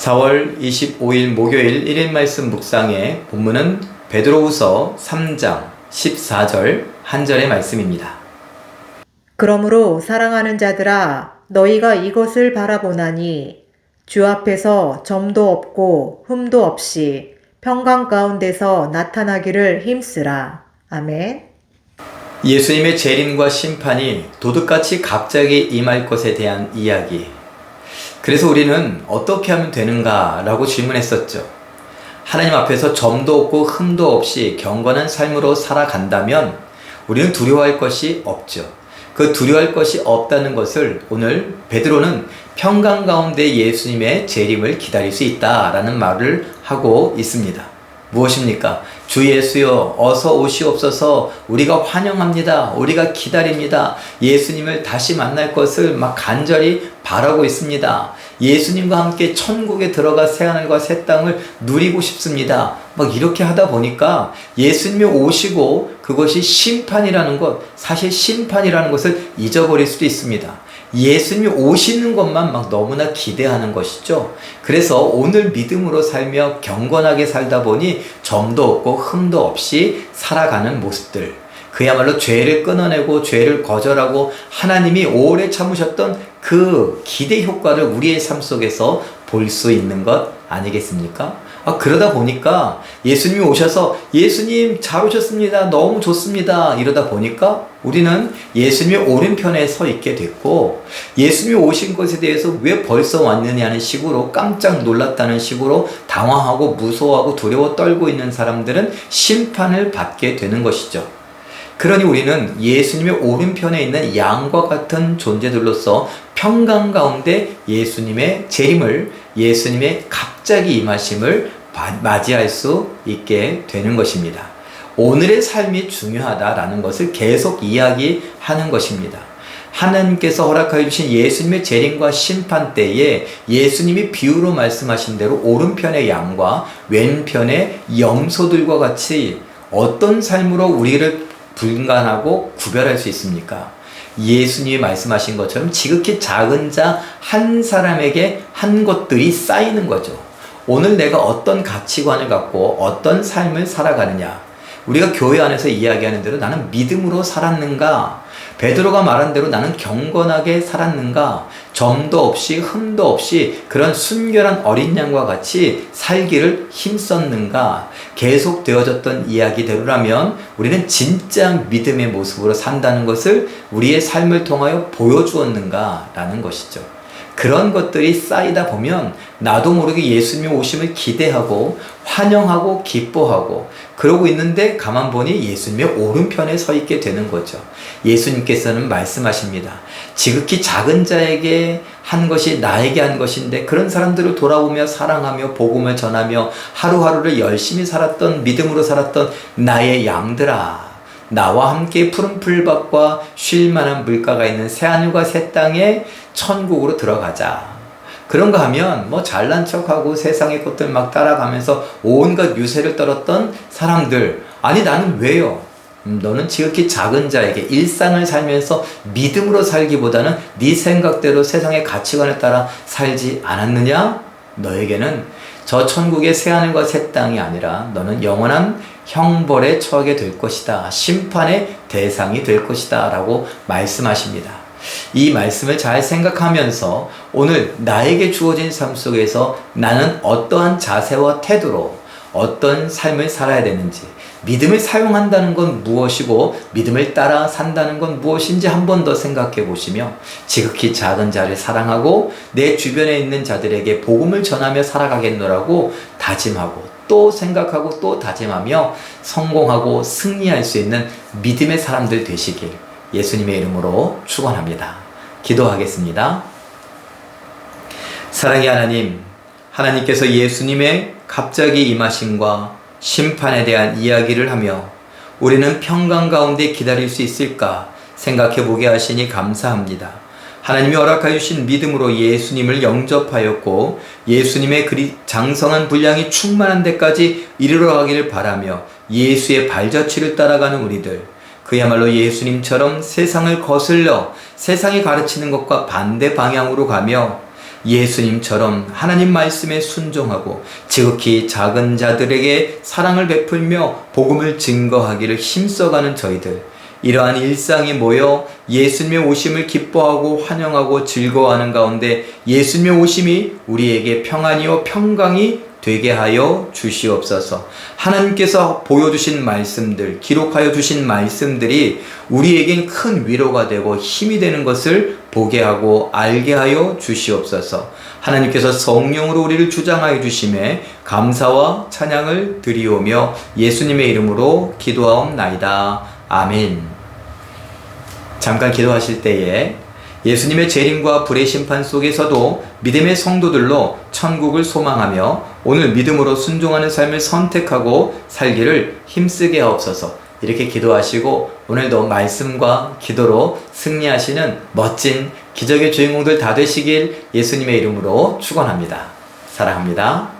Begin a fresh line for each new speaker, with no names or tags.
4월 25일 목요일 1일 말씀 묵상의 본문은 베드로후서 3장 14절 한 절의 말씀입니다.
그러므로 사랑하는 자들아 너희가 이것을 바라보나니 주 앞에서 점도 없고 흠도 없이 평강 가운데서 나타나기를 힘쓰라. 아멘.
예수님의 재림과 심판이 도둑같이 갑자기 임할 것에 대한 이야기. 그래서 우리는 어떻게 하면 되는가라고 질문했었죠. 하나님 앞에서 점도 없고 흠도 없이 경건한 삶으로 살아간다면 우리는 두려워할 것이 없죠. 그 두려워할 것이 없다는 것을 오늘 베드로는 평강 가운데 예수님의 재림을 기다릴 수 있다라는 말을 하고 있습니다. 무엇입니까? 주 예수여 어서 오시옵소서 우리가 환영합니다. 우리가 기다립니다. 예수님을 다시 만날 것을 막 간절히 바라고 있습니다. 예수님과 함께 천국에 들어가 새 하늘과 새 땅을 누리고 싶습니다. 막 이렇게 하다 보니까 예수님이 오시고 그것이 심판이라는 것, 사실 심판이라는 것을 잊어버릴 수도 있습니다. 예수님이 오시는 것만 막 너무나 기대하는 것이죠. 그래서 오늘 믿음으로 살며 경건하게 살다 보니 점도 없고 흠도 없이 살아가는 모습들. 그야말로 죄를 끊어내고 죄를 거절하고 하나님이 오래 참으셨던 그 기대 효과를 우리의 삶 속에서 볼 수 있는 것 아니겠습니까? 아, 그러다 보니까 예수님이 오셔서 예수님 잘 오셨습니다. 너무 좋습니다. 이러다 보니까 우리는 예수님의 오른편에 서 있게 됐고 예수님이 오신 것에 대해서 왜 벌써 왔느냐는 식으로 깜짝 놀랐다는 식으로 당황하고 무서워하고 두려워 떨고 있는 사람들은 심판을 받게 되는 것이죠. 그러니 우리는 예수님의 오른편에 있는 양과 같은 존재들로서 평강 가운데 예수님의 재림을 예수님의 갑자기 임하심을 맞이할 수 있게 되는 것입니다. 오늘의 삶이 중요하다라는 것을 계속 이야기하는 것입니다. 하나님께서 허락하여 주신 예수님의 재림과 심판 때에 예수님이 비유로 말씀하신 대로 오른편의 양과 왼편의 염소들과 같이 어떤 삶으로 우리를 분간하고 구별할 수 있습니까? 예수님이 말씀하신 것처럼 지극히 작은 자 한 사람에게 한 것들이 쌓이는 거죠. 오늘 내가 어떤 가치관을 갖고 어떤 삶을 살아가느냐. 우리가 교회 안에서 이야기하는 대로 나는 믿음으로 살았는가? 베드로가 말한 대로 나는 경건하게 살았는가? 점도 없이 흠도 없이 그런 순결한 어린 양과 같이 살기를 힘썼는가? 계속 되어졌던 이야기대로라면 우리는 진짜 믿음의 모습으로 산다는 것을 우리의 삶을 통하여 보여주었는가라는 것이죠. 그런 것들이 쌓이다 보면 나도 모르게 예수님의 오심을 기대하고 환영하고 기뻐하고 그러고 있는데 가만 보니 예수님의 오른편에 서 있게 되는 거죠. 예수님께서는 말씀하십니다. 지극히 작은 자에게 한 것이 나에게 한 것인데 그런 사람들을 돌아보며 사랑하며 복음을 전하며 하루하루를 열심히 살았던 믿음으로 살았던 나의 양들아 나와 함께 푸른 풀밭과 쉴 만한 물가가 있는 새 하늘과 새 땅에 천국으로 들어가자. 그런가 하면 뭐 잘난 척하고 세상의 것들 막 따라가면서 온갖 유세를 떨었던 사람들 아니 나는 왜요? 음, 너는 지극히 작은 자에게 일상을 살면서 믿음으로 살기보다는 네 생각대로 세상의 가치관에 따라 살지 않았느냐? 너에게는 저 천국의 새 하늘과 새 땅이 아니라 너는 영원한 형벌에 처하게 될 것이다. 심판의 대상이 될 것이다. 라고 말씀하십니다. 이 말씀을 잘 생각하면서 오늘 나에게 주어진 삶 속에서 나는 어떠한 자세와 태도로 어떤 삶을 살아야 되는지, 믿음을 사용한다는 건 무엇이고, 믿음을 따라 산다는 건 무엇인지 한 번 더 생각해 보시며, 지극히 작은 자를 사랑하고, 내 주변에 있는 자들에게 복음을 전하며 살아가겠노라고 다짐하고, 또 생각하고 또 다짐하며 성공하고 승리할 수 있는 믿음의 사람들 되시길 예수님의 이름으로 축원합니다. 기도하겠습니다. 사랑의 하나님, 하나님께서 예수님의 갑자기 임하심과 심판에 대한 이야기를 하며 우리는 평강 가운데 기다릴 수 있을까 생각해 보게 하시니 감사합니다. 하나님이 허락하여 주신 믿음으로 예수님을 영접하였고 예수님의 그리 장성한 분량이 충만한 데까지 이르러 가기를 바라며 예수의 발자취를 따라가는 우리들 그야말로 예수님처럼 세상을 거슬러 세상이 가르치는 것과 반대 방향으로 가며 예수님처럼 하나님 말씀에 순종하고 지극히 작은 자들에게 사랑을 베풀며 복음을 증거하기를 힘써가는 저희들. 이러한 일상이 모여 예수님의 오심을 기뻐하고 환영하고 즐거워하는 가운데 예수님의 오심이 우리에게 평안이요 평강이 되게 하여 주시옵소서. 하나님께서 보여주신 말씀들, 기록하여 주신 말씀들이 우리에겐 큰 위로가 되고 힘이 되는 것을 보게 하고 알게 하여 주시옵소서. 하나님께서 성령으로 우리를 주장하여 주심에 감사와 찬양을 드리오며 예수님의 이름으로 기도하옵나이다. 아멘. 잠깐 기도하실 때에 예수님의 재림과 불의 심판 속에서도 믿음의 성도들로 천국을 소망하며 오늘 믿음으로 순종하는 삶을 선택하고 살기를 힘쓰게 하옵소서. 이렇게 기도하시고 오늘도 말씀과 기도로 승리하시는 멋진 기적의 주인공들 다 되시길 예수님의 이름으로 축원합니다. 사랑합니다.